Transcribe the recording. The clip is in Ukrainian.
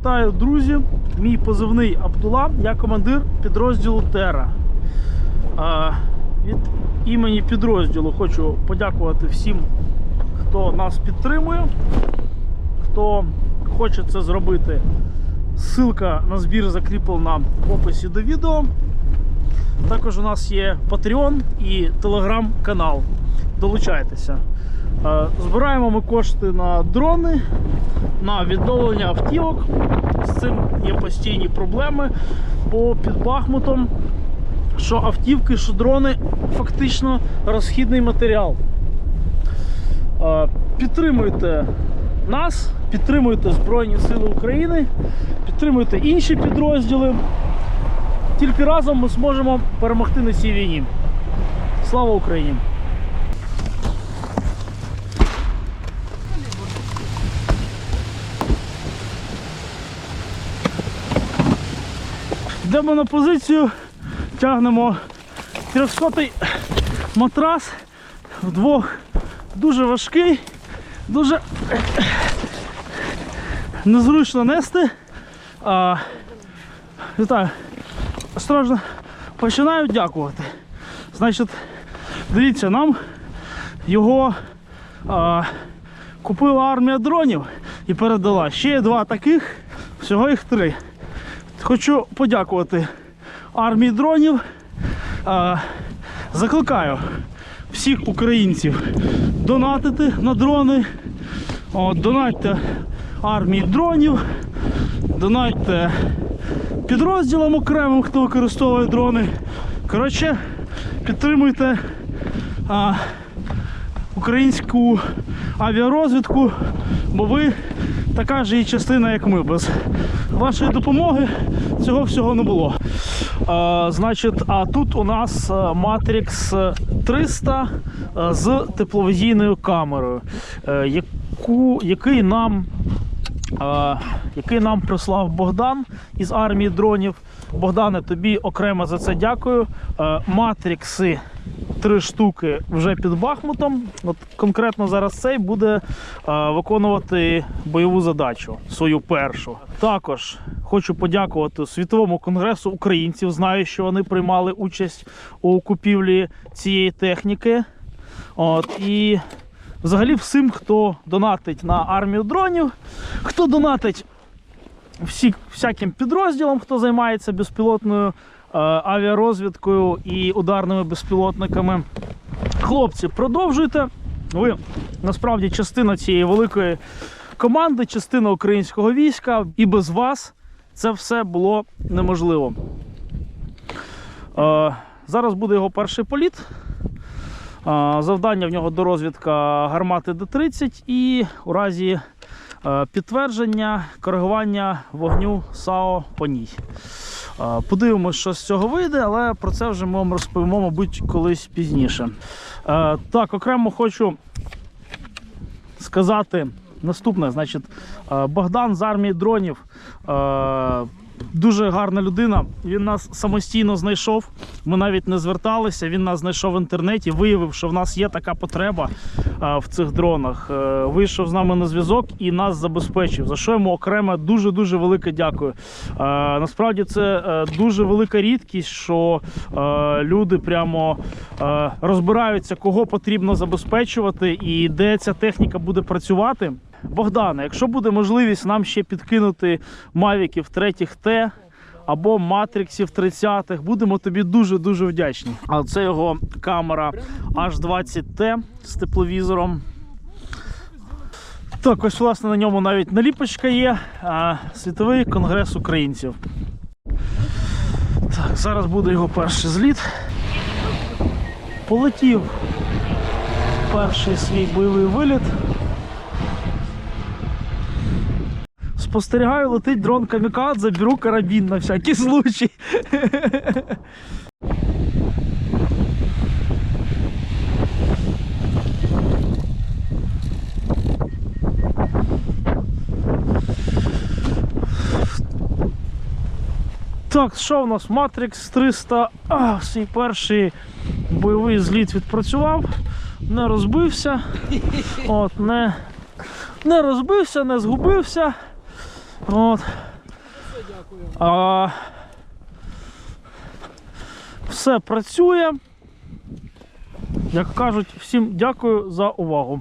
Вітаю, друзі! Мій позивний Абдула, я командир підрозділу Тера. Від імені підрозділу хочу подякувати всім, хто нас підтримує, хто хоче це зробити. Ссылка на збір закріплена в описі до відео. Також у нас є Patreon і телеграм-канал. Долучайтеся. Збираємо ми кошти на дрони, на відновлення автівок. З цим є постійні проблеми по під Бахмутом. Що автівки, що дрони фактично розхідний матеріал. Підтримуйте нас, підтримуйте Збройні Сили України, підтримуйте інші підрозділи. Тільки разом ми зможемо перемогти на цій війні. Слава Україні! Йдемо на позицію, тягнемо 300 матрас вдвох. Дуже важкий, дуже незручно нести. А, вітаю. Осторожно починаю дякувати. Значить, дивіться, нам його а, купила армія дронів і передала. Ще є два таких, всього їх три. Хочу подякувати армії дронів. Закликаю всіх українців донатити на дрони. Донатьте армії дронів, донатьте підрозділам окремим, хто використовує дрони. Коротше, підтримуйте а, українську авіарозвідку, бо ви така ж її частина, як ми. Без вашої допомоги цього всього не було. А, значить, а тут у нас а, Matrix 300 з тепловізійною камерою, е, яку, який нам Е, який нам прислав Богдан із армії дронів. Богдане, тобі окремо за це дякую. Е, Матрікси три штуки вже під Бахмутом. От конкретно зараз цей буде е, виконувати бойову задачу, свою першу. Також хочу подякувати Світовому конгресу українців. Знаю, що вони приймали участь у купівлі цієї техніки. От, і Взагалі всім, хто донатить на армію дронів, хто донатить всі, всяким підрозділам, хто займається безпілотною авіарозвідкою і ударними безпілотниками. Хлопці, продовжуйте. Ви насправді частина цієї великої команди, частина українського війська, і без вас це все було неможливо. Е, зараз буде його перший політ. Завдання в нього дорозвідка гармати Д-30 і у разі е, підтвердження коригування вогню САО по ній. Подивимось, що з цього вийде, але про це вже ми вам розповімо, мабуть, колись пізніше. Так, окремо хочу сказати наступне. Значить, Богдан з армії дронів. Дуже гарна людина. Він нас самостійно знайшов. Ми навіть не зверталися. Він нас знайшов в інтернеті, виявив, що в нас є така потреба в цих дронах. Е, Вийшов з нами на зв'язок і нас забезпечив. За що йому окремо дуже дуже велике дякую. Е, Насправді це е, дуже велика рідкість, що люди прямо розбираються, кого потрібно забезпечувати і де ця техніка буде працювати. Богдане, якщо буде можливість нам ще підкинути мавіків третіх Т або матриксів 30-х, будемо тобі дуже-дуже вдячні. А це його камера H20T з тепловізором. Так, ось власне на ньому навіть наліпочка є. Світовий конгрес українців. Так, зараз буде його перший зліт. Полетів перший свій бойовий виліт. Спостерігаю, летить дрон камікадзе, беру карабін на всякий случай. Так, що в нас? Matrix 300. А, свій перший бойовий зліт відпрацював, не розбився. От, не, не розбився, не згубився. От. А, все працює. Як кажуть, всім дякую за увагу.